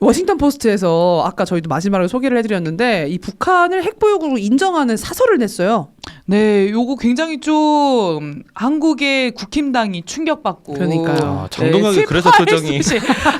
워싱턴 포스트에서 아까 저희도 마지막으로 소개를 해드렸는데 이 북한을 핵보유국으로 인정하는 사설을 냈어요. 네, 요거 굉장히 좀 한국의 국힘당이 충격받고 그러니까요. 아, 장동혁이 네, 그래서 슬퍼할 표정이.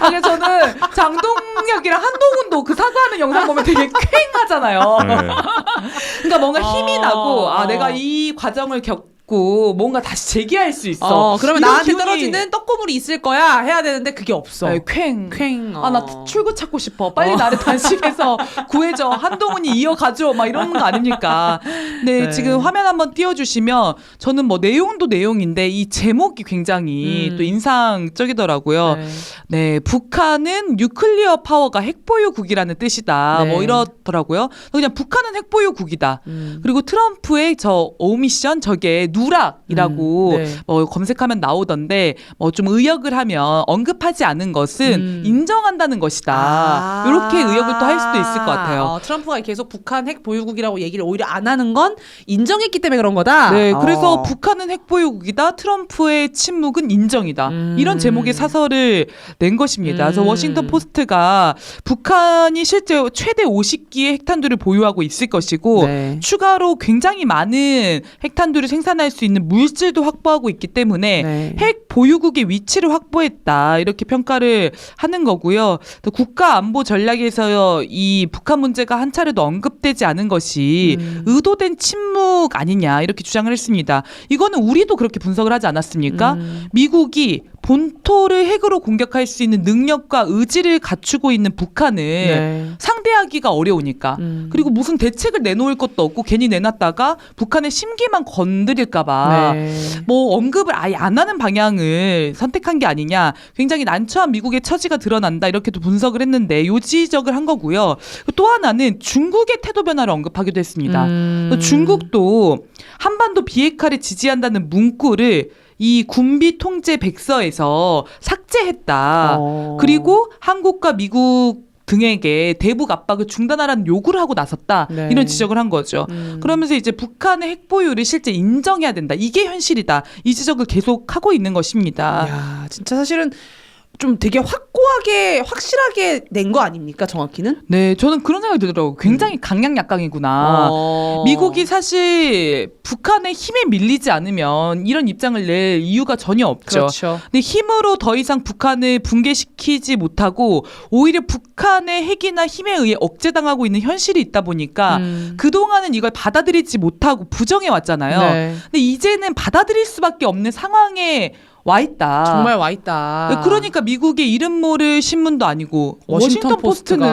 아, 그래서 저는 장동혁이랑 한동훈도 그 사과하는 영상 보면 되게 쾌하잖아요. 네. 그러니까 뭔가 힘이 어, 나고 아 어. 내가 이 과정을 겪 고 뭔가 다시 재기할 수 있어. 어, 그러면 이런 나한테 기운이- 떨어지는 떡고물이 있을 거야 해야 되는데 그게 없어. 네, 쾌. 쾌. 아, 나 어. 출구 찾고 싶어. 빨리 어. 나를 단식해서 구해줘. 한동훈이 이어가줘. 막 이런 거 아닙니까? 네, 네. 지금 화면 한번 띄워주시면 저는 뭐 내용도 내용인데 이 제목이 굉장히 음. 또 인상적이더라고요. 네. 네, 북한은 뉴클리어 파워가 핵보유국이라는 뜻이다. 네. 뭐 이렇더라고요. 그냥 북한은 핵보유국이다. 음. 그리고 트럼프의 저 오미션 저게 누락이라고 음, 네. 뭐 검색하면 나오던데 뭐 좀 의역을 하면 언급하지 않은 것은 음. 인정한다는 것이다. 아. 이렇게 의역을 또 할 수도 있을 것 같아요. 어, 트럼프가 계속 북한 핵 보유국이라고 얘기를 오히려 안 하는 건 인정했기 때문에 그런 거다. 네, 그래서 어. 북한은 핵 보유국이다. 트럼프의 침묵은 인정이다. 음. 이런 제목의 사설을 낸 것입니다. 그래서 음. 워싱턴 포스트가 북한이 실제 최대 50기의 핵탄두를 보유하고 있을 것이고 네. 추가로 굉장히 많은 핵탄두를 생산할 수 있는 물질도 확보하고 있기 때문에 네. 핵 보유국의 위치를 확보했다 이렇게 평가를 하는 거고요. 또 국가 안보 전략에서 이 북한 문제가 한 차례도 언급되지 않은 것이 음. 의도된 침묵 아니냐 이렇게 주장을 했습니다. 이거는 우리도 그렇게 분석을 하지 않았습니까? 음. 미국이 본토를 핵으로 공격할 수 있는 능력과 의지를 갖추고 있는 북한을 네. 상대하기가 어려우니까 음. 그리고 무슨 대책을 내놓을 것도 없고 괜히 내놨다가 북한의 심기만 건드릴까봐 네. 뭐 언급을 아예 안 하는 방향을 선택한 게 아니냐 굉장히 난처한 미국의 처지가 드러난다 이렇게도 분석을 했는데 요 지적을 한 거고요 또 하나는 중국의 태도 변화를 언급하기도 했습니다 음. 또 중국도 한반도 비핵화를 지지한다는 문구를 이 군비 통제 백서에서 삭제했다 어. 그리고 한국과 미국 등에게 대북 압박을 중단하라는 요구를 하고 나섰다 네. 이런 지적을 한 거죠. 음. 그러면서 이제 북한의 핵 보유를 실제 인정해야 된다. 이게 현실이다. 이 지적을 계속 하고 있는 것입니다. 야, 진짜 사실은 좀 되게 확고하게 확실하게 낸 거 아닙니까 정확히는? 네, 저는 그런 생각이 들더라고요. 굉장히 강약약강이구나. 어. 미국이 사실 북한의 힘에 밀리지 않으면 이런 입장을 낼 이유가 전혀 없죠. 그렇죠. 근데 힘으로 더 이상 북한을 붕괴시키지 못하고 오히려 북한의 핵이나 힘에 의해 억제당하고 있는 현실이 있다 보니까 음. 그동안은 이걸 받아들이지 못하고 부정해 왔잖아요. 네. 근데 이제는 받아들일 수밖에 없는 상황에 와 있다. 정말 와 있다. 그러니까 미국의 이름 모를 신문도 아니고 워싱턴 워싱턴, 포스트는.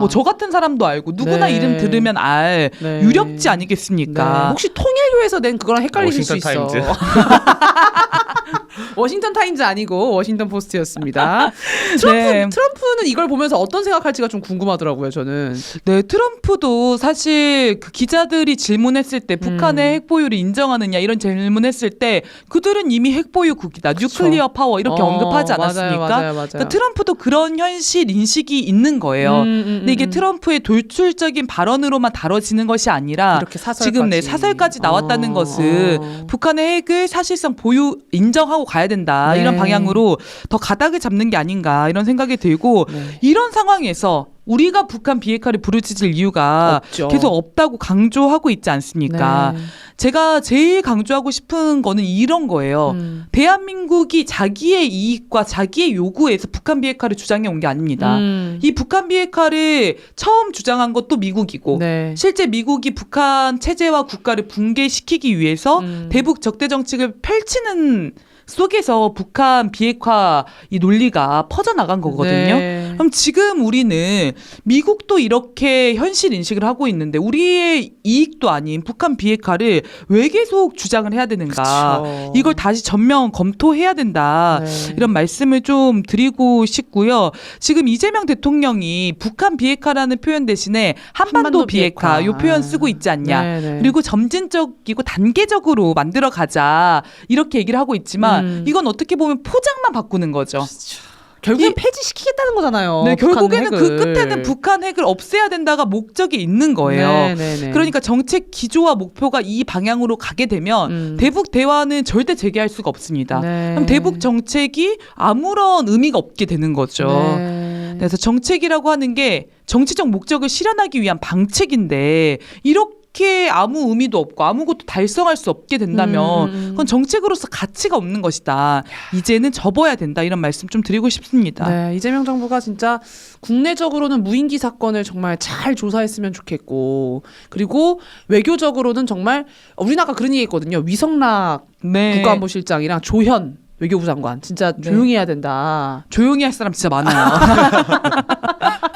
뭐 저 같은 사람도 알고 누구나 네. 이름 들으면 알 네. 유력지 네. 아니겠습니까? 혹시 통일교에서 낸 그거랑 헷갈리실 수 워싱턴 있어. 워싱턴 타임즈 아니고 워싱턴 포스트였습니다. 트럼프, 네. 트럼프는 이걸 보면서 어떤 생각할지가 좀 궁금하더라고요. 저는. 네, 트럼프도 사실 그 기자들이 질문했을 때 북한의 음. 핵보유를 인정하느냐 이런 질문했을 때 그들은 이미 핵보유국이다. 뉴클리어 파워 이렇게 어, 언급하지 맞아요, 않았습니까? 맞아요, 맞아요. 그러니까 트럼프도 그런 현실 인식이 있는 거예요. 음, 음, 근데 이게 음. 트럼프의 돌출적인 발언으로만 다뤄지는 것이 아니라. 지금 네 사설까지 나왔다는 어, 것은 어. 북한의 핵을 사실상 보유 인정하고 가야 된다 네. 이런 방향으로 더 가닥을 잡는 게 아닌가 이런 생각이 들고 네. 이런 상황에서 우리가 북한 비핵화를 부르짖을 이유가 없죠. 계속 없다고 강조하고 있지 않습니까? 네. 제가 제일 강조하고 싶은 거는 이런 거예요. 음. 대한민국이 자기의 이익과 자기의 요구에서 북한 비핵화를 주장해 온 게 아닙니다. 음. 이 북한 비핵화를 처음 주장한 것도 미국이고 네. 실제 미국이 북한 체제와 국가를 붕괴시키기 위해서 음. 대북 적대 정책을 펼치는 속에서 북한 비핵화 이 논리가 퍼져나간 거거든요. 네. 그럼 지금 우리는 미국도 이렇게 현실 인식을 하고 있는데 우리의 이익도 아닌 북한 비핵화를 왜 계속 주장을 해야 되는가? 그쵸. 이걸 다시 전면 검토해야 된다. 네. 이런 말씀을 좀 드리고 싶고요. 지금 이재명 대통령이 북한 비핵화라는 표현 대신에 한반도, 한반도 비핵화, 비핵화. 요 표현 쓰고 있지 않냐. 네, 네. 그리고 점진적이고 단계적으로 만들어 가자. 이렇게 얘기를 하고 있지만 음. 이건 어떻게 보면 포장만 바꾸는 거죠. 결국엔 이- 폐지시키겠다는 거잖아요. 네, 결국에는 그 핵을. 끝에는 북한 핵을 없애야 된다가 목적이 있는 거예요. 네, 네, 네. 그러니까 정책 기조와 목표가 이 방향으로 가게 되면 음. 대북 대화는 절대 재개할 수가 없습니다. 네. 그럼 대북 정책이 아무런 의미가 없게 되는 거죠. 네. 그래서 정책이라고 하는 게 정치적 목적을 실현하기 위한 방책인데 이렇게 아무 의미도 없고 아무것도 달성할 수 없게 된다면 음, 음. 그건 정책으로서 가치가 없는 것이다. 이제는 접어야 된다. 이런 말씀 좀 드리고 싶습니다. 네, 이재명 정부가 진짜 국내적으로는 무인기 사건을 정말 잘 조사했으면 좋겠고, 그리고 외교적으로는 정말 우리나라가 그런 얘기했거든요. 위성락 네. 국가안보실장이랑 조현 외교부 장관 진짜 네. 조용히 해야 된다. 조용히 할 사람 진짜 많아요.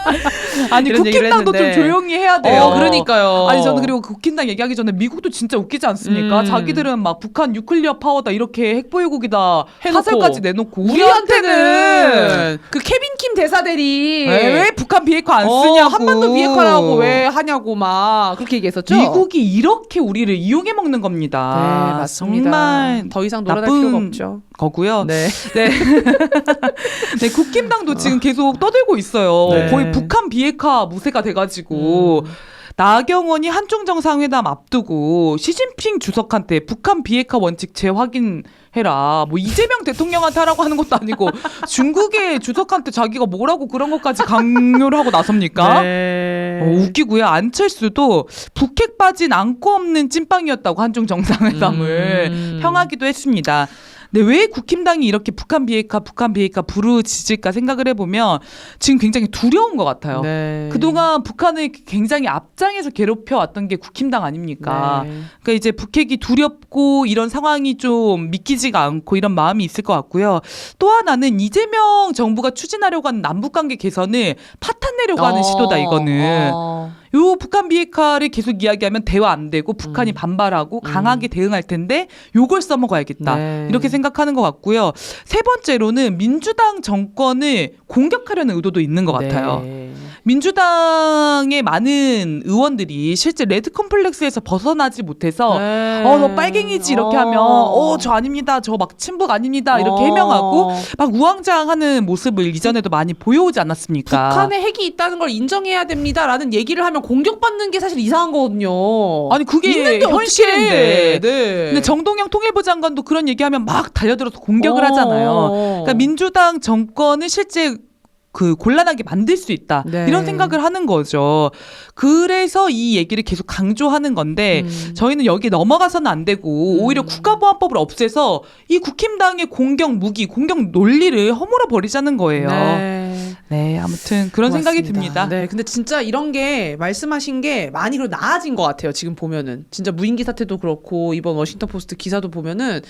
아니 이런 얘기를 국힘당도 좀 했는데. 조용히 해야 돼요. 어, 그러니까요. 아니 저는 그리고 국힘당 얘기하기 전에 미국도 진짜 웃기지 않습니까? 음. 자기들은 막 북한 뉴클리어 파워다 이렇게 핵보유국이다 해놓고. 사설까지 내놓고 우리한테는 그 케빈 킴 대사 대리 왜, 왜 북한 비핵화 안 어, 쓰냐고 한반도 비핵화라고 왜 하냐고 막 그렇게 얘기했었죠. 미국이 이렇게 우리를 이용해 먹는 겁니다. 네, 맞습니다. 정말 더 이상 놀아날 나쁜 필요가 없죠. 거고요. 네. 네. 네, 국힘당도 지금 계속 떠들고 있어요. 네. 거의 북한 비핵 화 무쇠가 돼가지고. 음. 나경원이 한중 정상회담 앞두고 시진핑 주석한테 북한 비핵화 원칙 재확인해라. 뭐 이재명 대통령한테 하라고 하는 것도 아니고 중국의 주석한테 자기가 뭐라고 그런 것까지 강요를 하고 나섭니까? 네. 어, 웃기고요. 안철수도 북핵 빠진 안고 없는 찐빵이었다고 한중 정상회담을 음. 평하기도 했습니다. 근데 왜 국힘당이 이렇게 북한 비핵화, 북한 비핵화 부르짖을까 생각을 해보면 지금 굉장히 두려운 것 같아요. 네. 그동안 북한을 굉장히 앞장에서 괴롭혀 왔던 게 국힘당 아닙니까? 네. 그러니까 이제 북핵이 두렵고 이런 상황이 좀 믿기지가 않고 이런 마음이 있을 것 같고요. 또 하나는 이재명 정부가 추진하려고 하는 남북 관계 개선을 파탄 내려고 하는 어, 시도다 이거는. 어. 요 북한 비핵화를 계속 이야기하면 대화 안 되고 북한이 음. 반발하고 음. 강하게 대응할 텐데 요걸 써먹어야겠다. 네. 이렇게 생각하는 것 같고요. 세 번째로는 민주당 정권을 공격하려는 의도도 있는 것 같아요. 네. 민주당의 많은 의원들이 실제 레드 컴플렉스에서 벗어나지 못해서 네. 어너 빨갱이지 이렇게 어. 하면 어저 아닙니다 저 막 친북 아닙니다 이렇게 어. 해명하고 막 우왕좌왕하는 모습을 이전에도 많이 보여오지 않았습니까? 북한에 핵이 있다는 걸 인정해야 됩니다라는 얘기를 하면 공격받는 게 사실 이상한 거거든요. 아니 그게 있는데. 현실인데. 네. 근데 정동영 통일부 장관도 그런 얘기하면 막 달려들어서 공격을 어. 하잖아요. 그러니까 민주당 정권을 실제 그 곤란하게 만들 수 있다 네. 이런 생각을 하는 거죠. 그래서 이 얘기를 계속 강조하는 건데 음. 저희는 여기 넘어가서는 안 되고 음. 오히려 국가보안법을 없애서 이 국힘당의 공격 무기, 공격 논리를 허물어 버리자는 거예요. 네, 네. 아무튼 그런 생각이 고맙습니다. 듭니다. 네, 근데 진짜 이런 게 말씀하신 게 많이 그래 나아진 것 같아요. 지금 보면은 진짜 무인기 사태도 그렇고 이번 워싱턴 포스트 기사도 보면은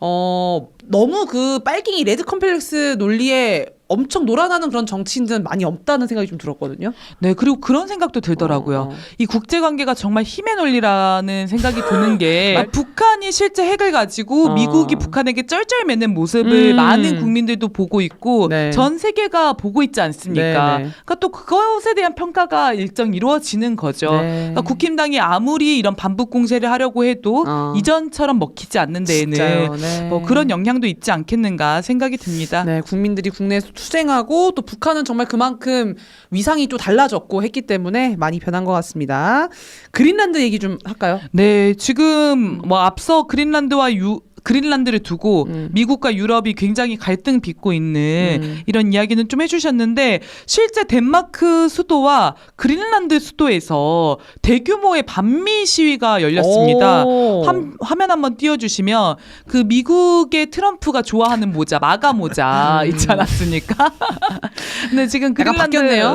어 너무 그 빨갱이 레드 컴플렉스 논리에 엄청 놀아나는 그런 정치인들은 많이 없다는 생각이 좀 들었거든요. 네, 그리고 그런 생각도 들더라고요. 어. 이 국제 관계가 정말 힘의 논리라는 생각이 드는 게 북한이 실제 핵을 가지고 어. 미국이 북한에게 쩔쩔매는 모습을 음. 많은 국민들도 보고 있고 네. 전 세계가 보고 있지 않습니까? 네, 네. 그러니까 또 그것에 대한 평가가 일정 이루어지는 거죠. 네. 그러니까 국힘당이 아무리 이런 반북 공세를 하려고 해도 어. 이전처럼 먹히지 않는 데에는. 네. 뭐 그런 영향도 있지 않겠는가 생각이 듭니다. 네, 국민들이 국내에서 투쟁하고 또 북한은 정말 그만큼 위상이 또 달라졌고 했기 때문에 많이 변한 것 같습니다. 그린란드 얘기 좀 할까요? 네, 지금 뭐 앞서 그린란드와 유 그린란드를 두고 음. 미국과 유럽이 굉장히 갈등 빚고 있는 음. 이런 이야기는 좀 해주셨는데 실제 덴마크 수도와 그린란드 수도에서 대규모의 반미 시위가 열렸습니다. 오. 함- 화면 한번 띄워주시면 그 미국의 트럼프가 좋아하는 모자 마가 모자 음. 있지 않았습니까? 근데 지금 그린란드.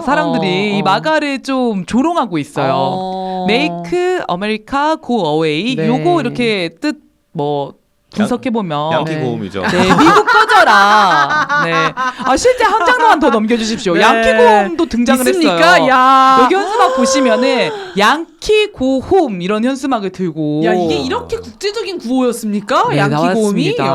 사람들이 어, 어. 이 마가를 좀 조롱하고 있어요. 어. 메이크 아메리카 고 어웨이 네. 요거 이렇게 뜻뭐 분석해 보면 양키 네. 고음이죠. 네, 미국 꺼져라. 네. 아, 실제 한 장만 더 넘겨주십시오. 네. 양키 고음도 등장을 있습니까? 했어요. 야. 여기 현수막 보시면은 양키 고홈 이런 현수막을 들고 야 이게 이렇게 국제적인 구호였습니까? 네, 양키 고음이. 나왔습니다.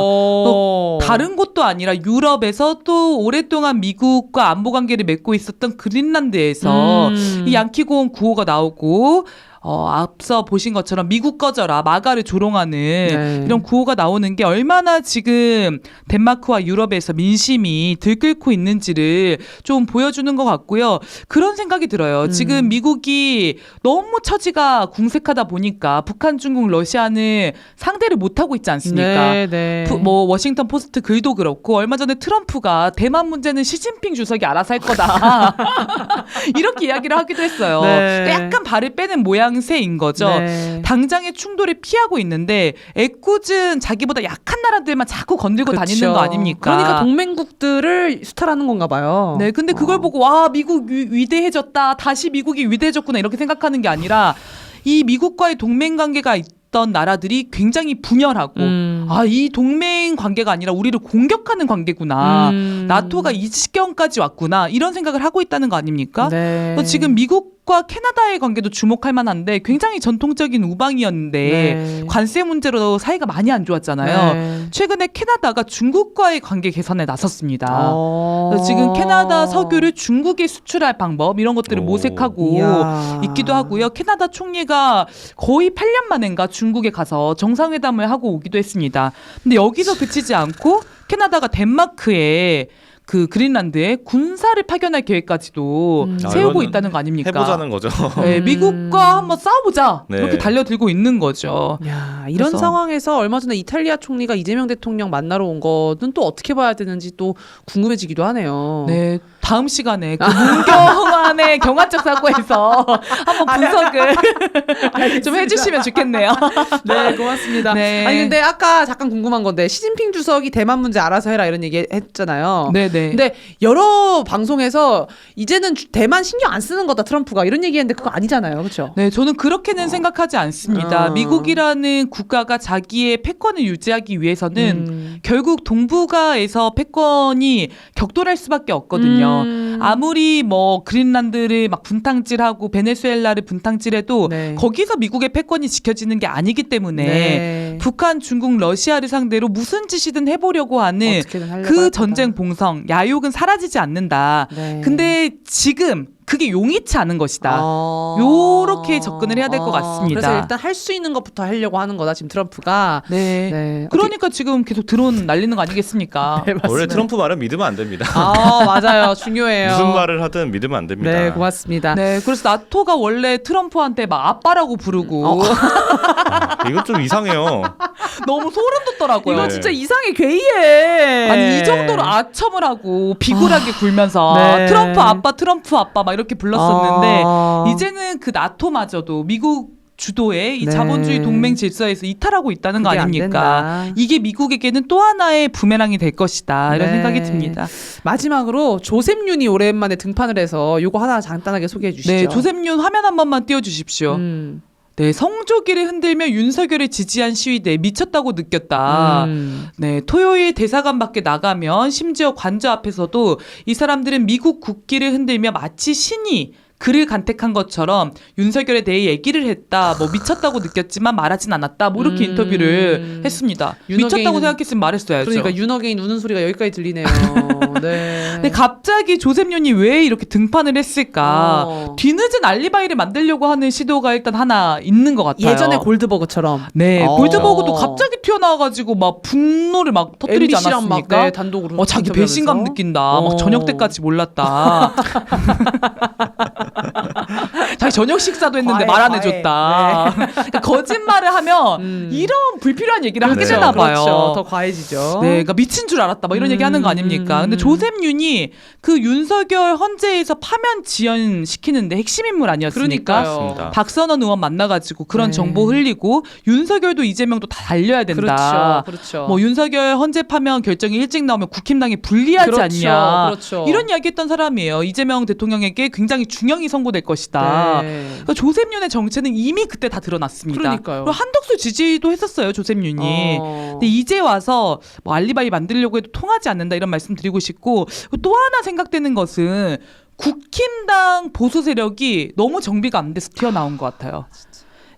어. 다른 곳도 아니라 유럽에서 또 오랫동안 미국과 안보 관계를 맺고 있었던 그린란드에서 음. 이 양키 고음 구호가 나오고 어, 앞서 보신 것처럼 미국 꺼져라 마가를 조롱하는 네. 이런 구호가 나오는 게 얼마나 지금 덴마크와 유럽에서 민심이 들끓고 있는지를 좀 보여주는 것 같고요. 그런 생각이 들어요. 음. 지금 미국이 너무 처지가 궁색하다 보니까 북한, 중국, 러시아는 상대를 못 하고 있지 않습니까? 네, 네. 프- 뭐 워싱턴 포스트 글도 그렇고 얼마 전에 트럼프가 대만 문제는 시진핑 주석이 알아서 할 거다 이렇게 이야기를 하기도 했어요. 네. 그러니까 약간 발을 빼는 모양 새인 거죠. 네. 당장의 충돌을 피하고 있는데 애꿎은 자기보다 약한 나라들만 자꾸 건들고 다니는 그쵸. 거 아닙니까? 그러니까 동맹국들을 수탈하는 건가 봐요. 네, 근데 그걸 어. 보고 와 미국 위, 위대해졌다, 다시 미국이 위대해졌구나 이렇게 생각하는 게 아니라 이 미국과의 동맹 관계가 있던 나라들이 굉장히 분열하고 음. 아이 동맹 관계가 아니라 우리를 공격하는 관계구나. 음. 나토가 이 지경까지 왔구나 이런 생각을 하고 있다는 거 아닙니까? 네. 그래서 지금 미국 과 캐나다의 관계도 주목할 만한데 굉장히 전통적인 우방이었는데 네. 관세 문제로 사이가 많이 안 좋았잖아요. 네. 최근에 캐나다가 중국과의 관계 개선에 나섰습니다. 어. 지금 캐나다 석유를 중국에 수출할 방법 이런 것들을 오. 모색하고 이야. 있기도 하고요. 캐나다 총리가 거의 8년 만인가 중국에 가서 정상회담을 하고 오기도 했습니다. 근데 여기서 그치지 않고 캐나다가 덴마크에 그 그린란드에 군사를 파견할 계획까지도 음. 아, 세우고 이거는 있다는 거 아닙니까? 해보자는 거죠. 네, 음. 미국과 한번 싸워보자 네. 이렇게 달려들고 있는 거죠. 야, 이런 그래서- 상황에서 얼마 전에 이탈리아 총리가 이재명 대통령 만나러 온 거는 또 어떻게 봐야 되는지 또 궁금해지기도 하네요. 네, 다음 시간에 그 문경환의 경화적 사고에서 한번 분석을 좀 해주시면 좋겠네요. 네, 고맙습니다. 네. 아니 근데 아까 잠깐 궁금한 건데 시진핑 주석이 대만 문제 알아서 해라 이런 얘기 했잖아요. 네, 네. 근데 여러 방송에서 이제는 주- 대만 신경 안 쓰는 거다 트럼프가 이런 얘기했는데 그거 아니잖아요, 그렇죠? 네, 저는 그렇게는 생각하지 않습니다. 어. 미국이라는 국가가 자기의 패권을 유지하기 위해서는 음. 결국 동북아에서 패권이 격돌할 수밖에 없거든요. 음. mm. 아무리 뭐 그린란드를 막 분탕질하고 베네수엘라를 분탕질해도 네. 거기서 미국의 패권이 지켜지는 게 아니기 때문에 네. 북한, 중국, 러시아를 상대로 무슨 짓이든 해보려고 하는 그할 전쟁. 봉성, 야욕은 사라지지 않는다. 네. 근데 지금 그게 용이치 않은 것이다. 어. 요렇게 접근을 해야 될것 같습니다. 그래서 일단 할 수 있는 것부터 하려고 하는 거다 지금 트럼프가. 네. 네. 그러니까 지금 계속 드론 날리는 거 아니겠습니까? 네, 맞습니다. 원래 트럼프 말은 믿으면 안 됩니다. 아 맞아요 중요해요. 무슨 말을 하든 믿으면 안 됩니다. 네 고맙습니다. 네, 그래서 나토가 원래 트럼프한테 막 아빠라고 부르고 어. 아, 이건 좀 이상해요. 너무 소름 돋더라고요. 이거 네. 진짜 이상해 괴이해. 아니 이 정도로 아첨을 하고 비굴하게 굴면서 네. 트럼프 아빠 트럼프 아빠 막 이렇게 불렀었는데 아. 이제는 그 나토마저도 미국 주도의 이 네. 자본주의 동맹 질서에서 이탈하고 있다는 거 아닙니까? 이게 미국에게는 또 하나의 부메랑이 될 것이다 이런 네. 생각이 듭니다. 마지막으로 조셉 윤이 오랜만에 등판을 해서 요거 하나 간단하게 소개해 주시죠. 네, 조셉 윤 화면 한 번만 띄워 주십시오. 음. 네, 성조기를 흔들며 윤석열을 지지한 시위대에 미쳤다고 느꼈다. 음. 네, 토요일 대사관 밖에 나가면 심지어 관저 앞에서도 이 사람들은 미국 국기를 흔들며 마치 신이 그를 간택한 것처럼 윤석열에 대해 얘기를 했다. 뭐 미쳤다고 느꼈지만 말하진 않았다. 뭐 이렇게 음. 인터뷰를 했습니다. 윤어게인은- 미쳤다고 생각했으면 말했어야죠. 그러니까 윤어게인 우는 소리가 여기까지 들리네요. 네. 근데 갑자기 조셉 윤이 왜 이렇게 등판을 했을까? 어. 뒤늦은 알리바이를 만들려고 하는 시도가 일단 하나 있는 것 같아요. 예전에 골드버거처럼 네, 어. 골드버그도 갑자기 튀어나와가지고 막 분노를 막 터뜨리지 MBC랑 막 않았습니까? 네, 단독으로 어, 자기 인터뷰하면서. 배신감 느낀다. 어. 막 저녁 때까지 몰랐다. 저녁 식사도 했는데 말 안. 해줬다. 그러니까 거짓말을 하면 음. 이런 불필요한 얘기를 하게 네. 되나 봐요. 그렇죠. 더 과해지죠. 네, 그러니까 미친 줄 알았다. 막 이런 얘기 하는 거 아닙니까? 근데 음. 조셉 윤이 그 윤석열 헌재에서 파면 지연 시키는데 핵심 인물 아니었습니까? 그러니까요. 박선원 의원 만나가지고 그런 네. 정보 흘리고 윤석열도 이재명도 다 달려야 된다. 그렇죠. 그렇죠. 뭐 윤석열 헌재 파면 결정이 일찍 나오면 국힘당에 불리하지 그렇죠. 않냐. 그렇죠. 이런 이야기했던 사람이에요. 이재명 대통령에게 굉장히 중형이 선고될 것이다. 네. 그러니까 조셉윤의 정체는 이미 그때 다 드러났습니다. 그러니까요. 그리고 한덕수 지지도 했었어요. 조셉윤이. 어. 근데 이제 와서 뭐 알리바이 만들려고 해도 통하지 않는다 이런 말씀 드리고 싶고 또 하나 생각되는 것은 국힘당 보수 세력이 너무 정비가 안 돼서 튀어나온 것 같아요.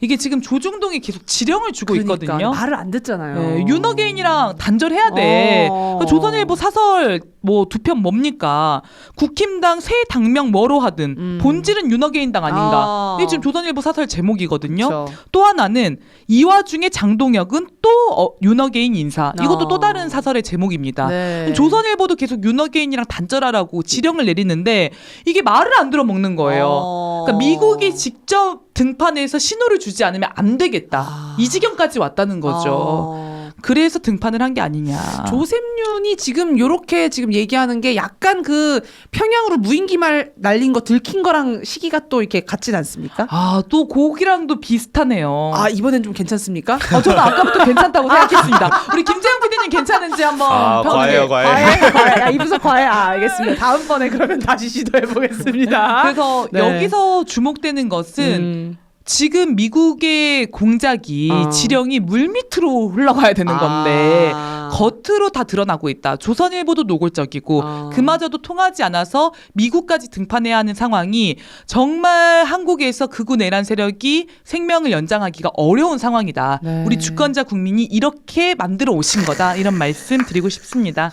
이게 지금 조중동이 계속 지령을 주고 그러니까 있거든요. 말을 안 듣잖아요. 네, 윤어게인이랑 단절해야 돼. 어. 조선일보 사설 뭐 두 편 뭡니까? 국힘당 새 당명 뭐로 하든 음. 본질은 윤어게인당 아닌가? 아. 이게 지금 조선일보 사설 제목이거든요. 그쵸. 또 하나는 이 와중에 장동혁은 또 어, 윤어게인 인사. 이것도 어. 또 다른 사설의 제목입니다. 네. 조선일보도 계속 윤어게인이랑 단절하라고 지령을 내리는데 이게 말을 안 들어먹는 거예요. 어. 그러니까 미국이 직접 등판해서 신호를 주지 않으면 안 되겠다. 아. 이 지경까지 왔다는 거죠. 어. 그래서 등판을 한 게 아니냐. 조셉윤이 지금 요렇게 지금 얘기하는 게 약간 그 평양으로 무인기 말 날린 거 들킨 거랑 시기가 또 이렇게 같진 않습니까? 아, 또 곡이랑도 비슷하네요. 아 이번엔 좀 괜찮습니까? 어, 저는 아까부터 괜찮다고 생각했습니다. 우리 김재영 PD님 괜찮은지 한번 아, 평하게. 과해요, 과해. 과해, 과해. 아, 이 분석 과해. 아, 알겠습니다. 다음번에 그러면 다시 시도해 보겠습니다. 그래서 네. 여기서 주목되는 것은 음. 지금 미국의 공작이 어. 지령이 물 밑으로 흘러가야 되는 건데 아. 겉으로 다 드러나고 있다. 조선일보도 노골적이고 아. 그마저도 통하지 않아서 미국까지 등판해야 하는 상황이 정말 한국에서 극우 내란 세력이 생명을 연장하기가 어려운 상황이다. 네. 우리 주권자 국민이 이렇게 만들어 오신 거다. 이런 말씀 드리고 싶습니다.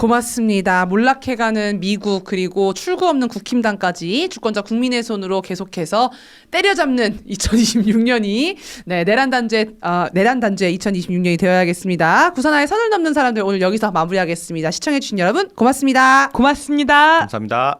고맙습니다. 몰락해가는 미국 그리고 출구 없는 국힘당까지 주권자 국민의 손으로 계속해서 때려잡는 2026년이 네 내란 단죄 아 내란 단죄 2026년이 되어야겠습니다. 구산하에 선을 넘는 사람들 오늘 여기서 마무리하겠습니다. 시청해주신 여러분 고맙습니다. 고맙습니다. 감사합니다.